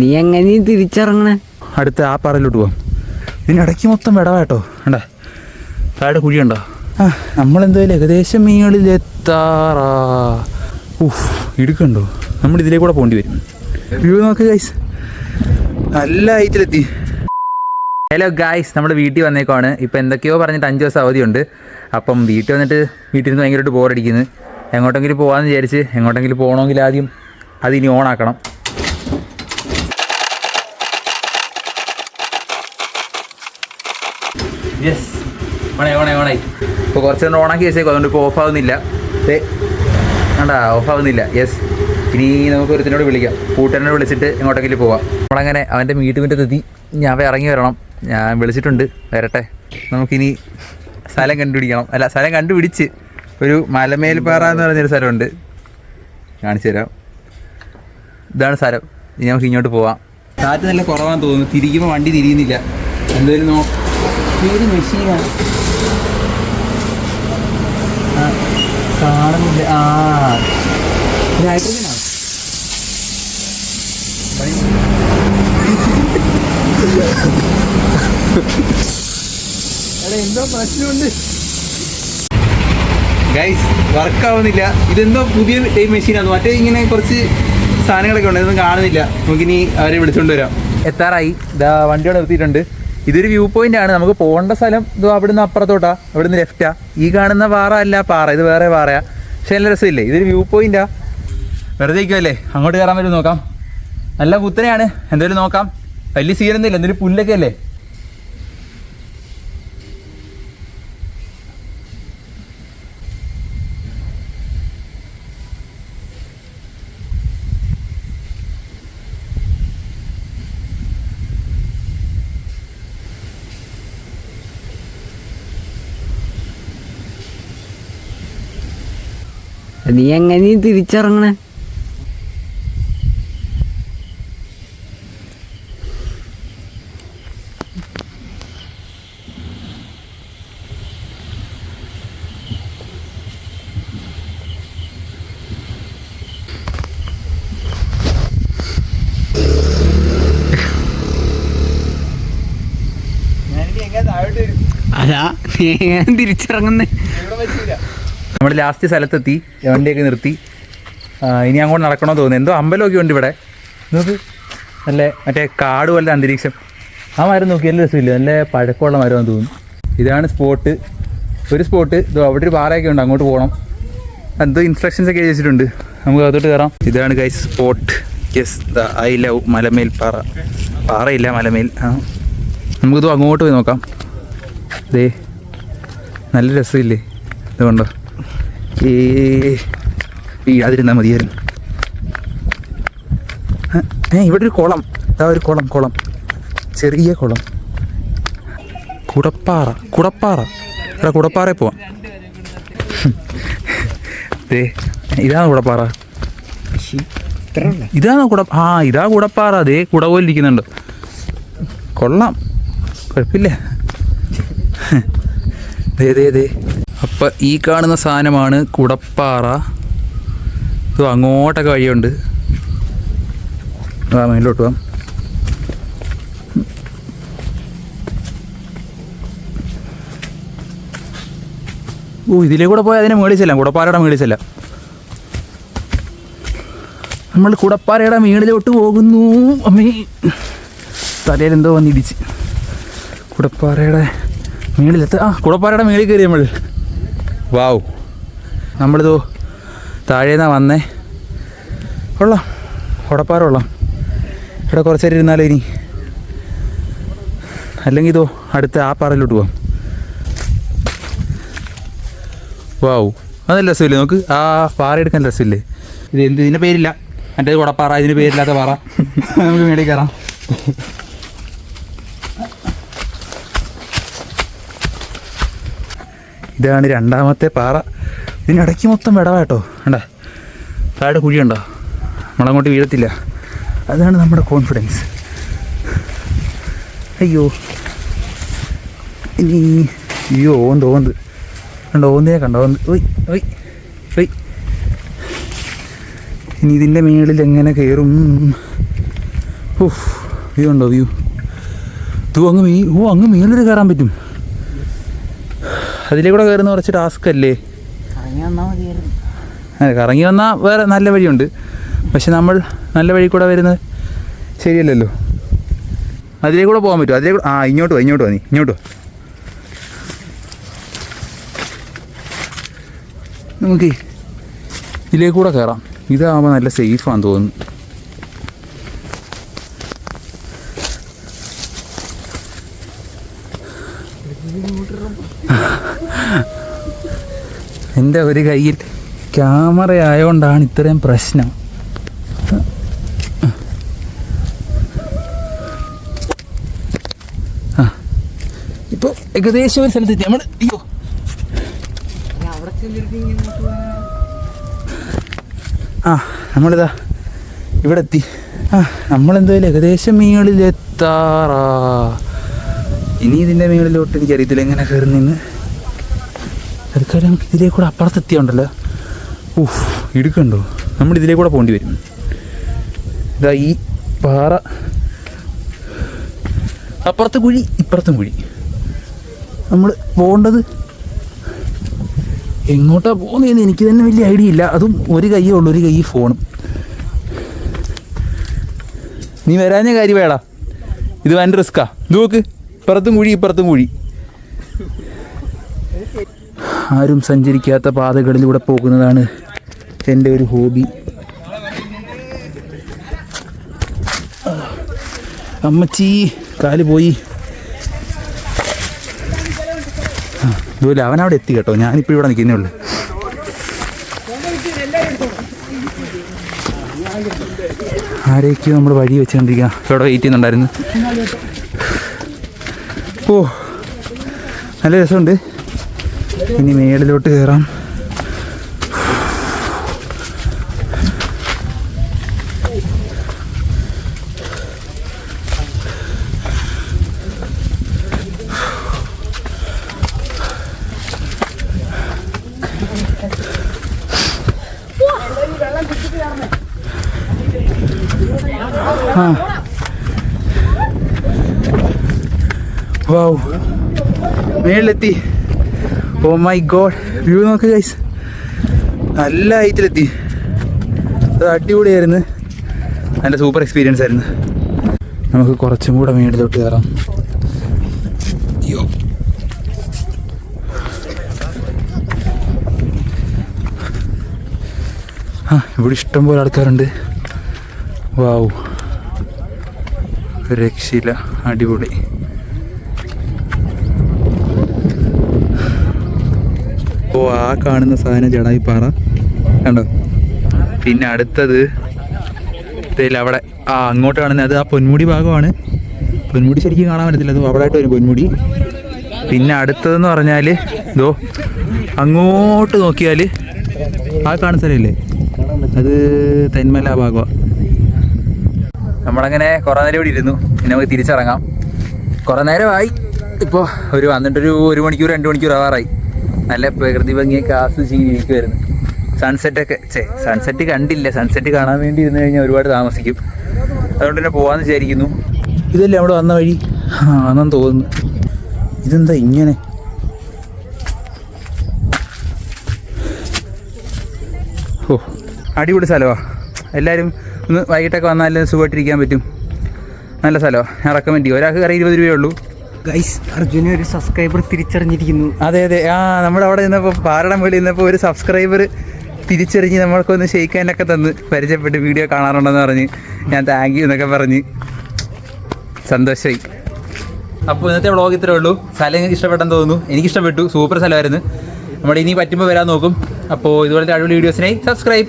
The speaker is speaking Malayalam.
നീ എങ്ങനെ തിരിച്ചിറങ്ങണേ? അടുത്ത ആ പാറയിലോട്ട് പോവാം ഇതിനിടയ്ക്ക് മൊത്തം വിടവാട്ടോ അണ്ടേ താഴെ കുഴിയുണ്ടോ? ആ നമ്മളെന്തായാലും ഏകദേശം മീനുകളിൽ എത്താറാ ഉഫ് ഇടുക്കണ്ടോ? നമ്മൾ ഇതിലേ കൂടെ പോകേണ്ടി വരും. വ്യൂ നോക്ക് ഗൈസ് നല്ല ഹൈറ്റിലെത്തി ഹലോ ഗായ്സ് നമ്മൾ വീട്ടിൽ വന്നേക്കുവാണ്. ഇപ്പം എന്തൊക്കെയോ പറഞ്ഞിട്ട് അഞ്ച് ദിവസം അവധിയുണ്ട്. അപ്പം വീട്ടിൽ വന്നിട്ട് വീട്ടിൽ നിന്ന് ഭയങ്കരമായിട്ട് ബോറടിക്കുന്നു എങ്ങോട്ടെങ്കിലും പോകാമെന്ന് വിചാരിച്ച് എങ്ങോട്ടെങ്കിലും പോകണമെങ്കിൽ ആദ്യം അത് ഇനി ഓണാക്കണം. യെസ് ഓണായി ഓണായി ഓണായി. ഇപ്പോൾ കുറച്ച് നേരം ഓണാക്കി വെച്ചേക്കും അതുകൊണ്ട് ഇപ്പോൾ ഓഫ് ആവുന്നില്ല. വേണ്ട ഓഫ് ആവുന്നില്ല. യെസ് ഇനി നമുക്ക് ഒരുത്തിനോട് വിളിക്കാം. കൂട്ടുകാരനോട് വിളിച്ചിട്ട് എങ്ങോട്ടെങ്കിലും പോവാം. നമ്മളങ്ങനെ അവന്റെ വീട്ടുമുറ്റത്തെത്തി ഞാൻ പോയി ഇറങ്ങി വരണം. ഞാൻ വിളിച്ചിട്ടുണ്ട്. വരട്ടെ. നമുക്കിനി സ്ഥലം കണ്ടുപിടിക്കണം. അല്ല സ്ഥലം കണ്ടുപിടിച്ച് ഒരു മലമേൽപ്പാറ എന്ന് പറഞ്ഞൊരു സ്ഥലമുണ്ട്. കാണിച്ചു തരാം. ഇതാണ് സ്ഥലം. ഇനി നമുക്ക് ഇങ്ങോട്ട് പോവാം. കാറ്റ് നല്ല കുറവാണെന്ന് തോന്നുന്നു. തിരിക്കുമ്പോൾ വണ്ടി തിരിയുന്നില്ല. എന്തായാലും നോ ഏത് മെഷീനാണ് കാണുന്നില്ല. ആ എന്തോ പ്രശ്നമുണ്ട്. ഗൈസ് വർക്ക് ആവുന്നില്ല. ഇതെന്തോ പുതിയ ടൈം മെഷീനാണ് മറ്റേ ഇങ്ങനെ കുറച്ച് സാധനങ്ങളൊക്കെ ഉണ്ട്. ഇതൊന്നും കാണുന്നില്ല. നമുക്കിനി അവരെ വിളിച്ചുകൊണ്ട് വരാം. എത്താറായി. ഇതാ വണ്ടിയോടെ നിർത്തിയിട്ടുണ്ട്. ഇതൊരു വ്യൂ പോയിന്റ് ആണ്. നമുക്ക് പോകേണ്ട സ്ഥലം ഇത് അവിടുന്ന് അപ്പുറത്തോട്ടാ അവിടുന്ന് ലെഫ്റ്റാ ഈ കാണുന്ന പാറ അല്ല പാറ ഇത് വേറെ പാറയാ. പക്ഷെ നല്ല രസമില്ലേ? ഇതൊരു വ്യൂ പോയിന്റാ വെറുതെ ഇരിക്കുമല്ലേ അങ്ങോട്ട് കയറാൻ പറ്റും നോക്കാം? നല്ല കുത്തനെയാണ്. എന്തായാലും നോക്കാം. വലിയ സീനൊന്നുമില്ല എന്തൊരു പുല്ലൊക്കെ അല്ലേ? നീ എങ്ങനെ തിരിച്ചിറങ്ങണേ? അതാ നീ തിരിച്ചിറങ്ങുന്നേ? നമ്മൾ ലാസ്റ്റ് സ്ഥലത്തെത്തി വണ്ടിയൊക്കെ നിർത്തി. ഇനി അങ്ങോട്ട് നടക്കണമെന്ന് തോന്നുന്നു. എന്തോ അമ്പലമൊക്കെ ഉണ്ട് ഇവിടെ. നോക്ക്. നല്ല മറ്റേ കാട് പോലത്തെ അന്തരീക്ഷം. ആ മരം നോക്കി നല്ല രസമില്ല? നല്ല പഴക്കമുള്ള മരമാണെന്ന് തോന്നുന്നു. ഇതാണ് സ്പോട്ട് ഒരു സ്പോട്ട് ഇതോ അവിടെ ഒരു പാറയൊക്കെ ഉണ്ട്. അങ്ങോട്ട് പോകണം എന്തോ ഇൻസ്ട്രക്ഷൻസ് ഒക്കെ ചോദിച്ചിട്ടുണ്ട് നമുക്ക് അതോട്ട് കയറാം. ഇതാണ് guys spot yes the I love Malamel Para. പാറയില്ല മലമേൽ. ആ. നമുക്കിതോ അങ്ങോട്ട് പോയി നോക്കാം. ദേ നല്ല രസമില്ലേ? ഇതുകൊണ്ടോ ഏ വീഴാതിരുന്നാൽ മതിയായിരുന്നു ഏ ഇവിടെ ഒരു കുളം. ആ ഒരു കുളം കുളം. ചെറിയ കുളം. കുടപ്പാറ കുടപ്പാറ. എടാ കുടപ്പാറയിൽ പോവാം. ദേ ഇതാണ് കുടപ്പാറ. ഇതാണ് കുട ആ ഇതാ കുടപ്പാറ. ദേ കുട പോലെ ഇരിക്കുന്നുണ്ട്. കൊള്ളാം. കുഴപ്പമില്ല. ദേ ദേ ദേ. അപ്പം ഈ കാണുന്ന സാധനമാണ് കുടപ്പാറ. ഇത് അങ്ങോട്ടൊക്കെ വഴിയുണ്ട്. ആ മേലോട്ട് പോകാം ഓ ഇതിലേ കൂടെ പോയാൽ അതിനെ മേളിച്ചല്ല ചെല്ലാം. കുടപ്പാറയുടെ മേളിച്ചല്ല ചെല്ലാം. നമ്മൾ കുടപ്പാറയുടെ മേളിലോട്ട് പോകുന്നു. അമ്മേ തലയിൽ എന്തോ വന്നിടിച്ച്. കുടപ്പാറയുടെ മേളിലെത്ത ആ കുടപ്പാറയുടെ മേളിൽ കയറി നമ്മൾ. വാവ്. നമ്മളിതോ താഴേന്നാ വന്നേ. കൊള്ളാം. കുടപ്പാറ കൊള്ളാം ഇവിടെ കുറച്ച് നേരം ഇരുന്നാലോ ഇനി. അല്ലെങ്കിൽ ഇതോ അടുത്ത ആ പാറയിലോട്ട് പോവാം. വാവ്. അതല്ല രസമില്ലേ നമുക്ക് ആ പാറ എടുക്കാൻ രസമില്ലേ? ഇത് എന്ത്? ഇതിന്റെ പേരില്ല. എന്റെ കുടപ്പാറ ഇതിന് പേരില്ലാത്ത പാറ. നമുക്ക് മേടിൽ കയറാം. ഇതാണ് രണ്ടാമത്തെ പാറ. ഇതിനിടയ്ക്ക് മൊത്തം വിടവാട്ടോ കണ്ടാ? താഴെ കുഴിയുണ്ടോ? നമ്മളങ്ങോട്ട് വീഴത്തില്ല. അതാണ് നമ്മുടെ കോൺഫിഡൻസ് അയ്യോ. ഇനി അയ്യോ ഓന്ത് ഓന്ത് കണ്ടോ ഓന്നേ കണ്ടോ? ഓന്ത് ഒയ് ഒയ് ഇനി ഇതിന്റെ മുകളിൽ എങ്ങനെ കയറും ഓഹ് വ്യൂ ഉണ്ടോ വ്യൂ? തൂ അങ്ങ് മീ ഓ അങ്ങ് മേളിൽ കയറാൻ പറ്റും. അതിലേ കൂടെ കയറുന്ന കുറച്ച് ടാസ്ക് അല്ലേ? അതെ കറങ്ങി വന്നാൽ വേറെ നല്ല വഴിയുണ്ട്. പക്ഷെ നമ്മൾ നല്ല വഴി കൂടെ വരുന്നത് ശരിയല്ലല്ലോ. അതിലേക്കൂടെ കൂടെ പോകാൻ പറ്റും അതിലേക്കൂടെ ആ ഇങ്ങോട്ട് വാ ഇങ്ങോട്ട് വാ നീ ഇങ്ങോട്ട് വാ. നമുക്ക് ഇതിലേക്കൂടെ കയറാം. ഇതാകുമ്പോൾ നല്ല സേഫാന്ന് തോന്നുന്നു. എന്റെ ഒരു കയ്യിൽ ക്യാമറ ആയതുകൊണ്ടാണ് ഇത്രയും പ്രശ്നം. ഇപ്പോൾ ഏകദേശം ഒരു സ്ഥലത്തെത്തി. നമ്മൾ അയ്യോ. ആ നമ്മളിതാ ഇവിടെ എത്തി ആ നമ്മളെന്തായാലും ഏകദേശം മീകളിലെത്താറാ. ഇനി ഇതിന്റെ മീങ്ങളിലോട്ട് എനിക്കറിയത്തില്ല എങ്ങനെ കയറുന്നെന്ന്. തൽക്കാലം നമുക്ക് ഇതിലേ കൂടെ അപ്പുറത്തെത്തിയുണ്ടല്ലോ. ഊഫ് ഇടുക്കണ്ടോ നമ്മൾ ഇതിലേ കൂടെ പോകേണ്ടി വരും. ഇതാ ഈ പാറ. അപ്പുറത്തെ കുഴി ഇപ്പുറത്തും കുഴി. നമ്മൾ പോകേണ്ടത് എങ്ങോട്ടാ പോകുന്നതെന്ന് എനിക്ക് തന്നെ വലിയ ഐഡിയ ഇല്ല. അതും ഒരു കൈയേ ഉള്ളൂ ഒരു കൈ ഫോണും. നീ വരാഞ്ഞ കാര്യം വേടാ ഇത് വൻ റിസ്ക്കാ നോക്ക്. ഇപ്പുറത്തും കുഴി ഇപ്പുറത്തും കുഴി. ആരും സഞ്ചരിക്കാത്ത പാതകളിലൂടെ പോകുന്നതാണ് എന്റെ ഒരു ഹോബി. അമ്മച്ചി കാൽ പോയി. ഇതുപോലെ അവൻ അവിടെ എത്തി കേട്ടോ. ഞാനിപ്പോൾ ഇവിടെ നിൽക്കുന്നേ ഉള്ളു. ആരേക്കോ നമ്മൾ വഴി വെച്ചുകൊണ്ടിരിക്കുക ഇവിടെ വെയിറ്റ് ചെയ്യുന്നുണ്ടായിരുന്നു. ഓ നല്ല രസമുണ്ട്. ഇനി മേളിലോട്ട് കയറാം മേളിലെത്തി. ഓ മൈ ഗോഡ് വ്യൂ നോക്ക് ഗൈസ് നല്ല ഹൈറ്റിലെത്തി അത് അടിപൊളിയായിരുന്നു. നല്ല സൂപ്പർ എക്സ്പീരിയൻസ് ആയിരുന്നു. നമുക്ക് കുറച്ചും കൂടെ മേടിലോട്ട് കയറാം. ആ ഇവിടെ ഇഷ്ടം പോലെ ആൾക്കാരുണ്ട്. വാവ് രക്ഷയില്ല. അടിപൊളി. ഓ ആ കാണുന്ന സാധനം ജടായിപ്പാറ. കണ്ടോ? പിന്നെ അടുത്തത് അവിടെ ആ അങ്ങോട്ട് കാണുന്നത് അത് ആ പൊന്മുടി ഭാഗമാണ്. പൊന്മുടി ശരിക്കും കാണാൻ പറ്റത്തില്ല. അത് അവിടെ ആയിട്ട് വരും പൊന്മുടി. പിന്നെ അടുത്തതെന്ന് പറഞ്ഞാൽ ഇതോ അങ്ങോട്ട് നോക്കിയാൽ ആ കാണുന്ന സ്ഥലമില്ലേ? അത് തെന്മല ഭാഗമാണ് നമ്മളങ്ങനെ കുറേ നേരം ഇവിടെ ഇരുന്നു. പിന്നെ നമുക്ക് തിരിച്ചിറങ്ങാം. കുറേ നേരമായി. ഇപ്പോൾ ഒരു വന്നിട്ടൊരു ഒരു മണിക്കൂർ രണ്ട് മണിക്കൂർ ആവാറായി. നല്ല പ്രകൃതി ഭംഗിയൊക്കെ ആസ്വദിച്ച് ഇരിക്കുമായിരുന്നു സൺസെറ്റൊക്കെ ചേ സൺസെറ്റ് കണ്ടില്ല. സൺസെറ്റ് കാണാൻ വേണ്ടി ഇരുന്ന് കഴിഞ്ഞാൽ ഒരുപാട് താമസിക്കും. അതുകൊണ്ട് തന്നെ പോകാമെന്ന് വിചാരിക്കുന്നു. ഇതല്ലേ അവിടെ വന്ന വഴി? ആണെന്ന് തോന്നുന്നു. ഇതെന്താ ഇങ്ങനെ? ഓ അടിപൊളി സ്ഥലമാണ് എല്ലാവരും ഒന്ന് വൈകിട്ടൊക്കെ വന്നാലും സുഖമായിട്ടിരിക്കാൻ പറ്റും. നല്ല സ്ഥലമാണ് ഞാൻ റെക്കമെൻഡ് ചെയ്യും. ഒരാൾക്ക് കറി ഇരുപത് രൂപയേ ഉള്ളൂ. അർജുന ഒരു സബ്സ്ക്രൈബർ തിരിച്ചറിഞ്ഞിരിക്കുന്നു. അതെ അതെ. ആ നമ്മൾ അവിടെ നിന്നപ്പോൾ പാറടം പോലെ നിന്നപ്പോൾ ഒരു സബ്സ്ക്രൈബർ തിരിച്ചറിഞ്ഞ് നമ്മൾക്കൊന്ന് ഷെയ്ക്കാനൊക്കെ തന്ന് പരിചയപ്പെട്ട് വീഡിയോ കാണാറുണ്ടെന്ന് പറഞ്ഞ്. ഞാൻ താങ്ക് യു എന്നൊക്കെ പറഞ്ഞ്. സന്തോഷമായി അപ്പോൾ ഇന്നത്തെ വ്ളോഗ് ഇത്രേ ഉള്ളൂ. സ്ഥലം എനിക്ക് ഇഷ്ടപ്പെട്ടെന്ന് തോന്നുന്നു. എനിക്ക് ഇഷ്ടപ്പെട്ടു സൂപ്പർ സ്ഥലമായിരുന്നു. നമ്മൾ ഇനി പറ്റുമ്പോൾ വരാൻ നോക്കും. അപ്പോൾ ഇതുപോലത്തെ അടിപൊളി വീഡിയോസിനായി സബ്സ്ക്രൈബ്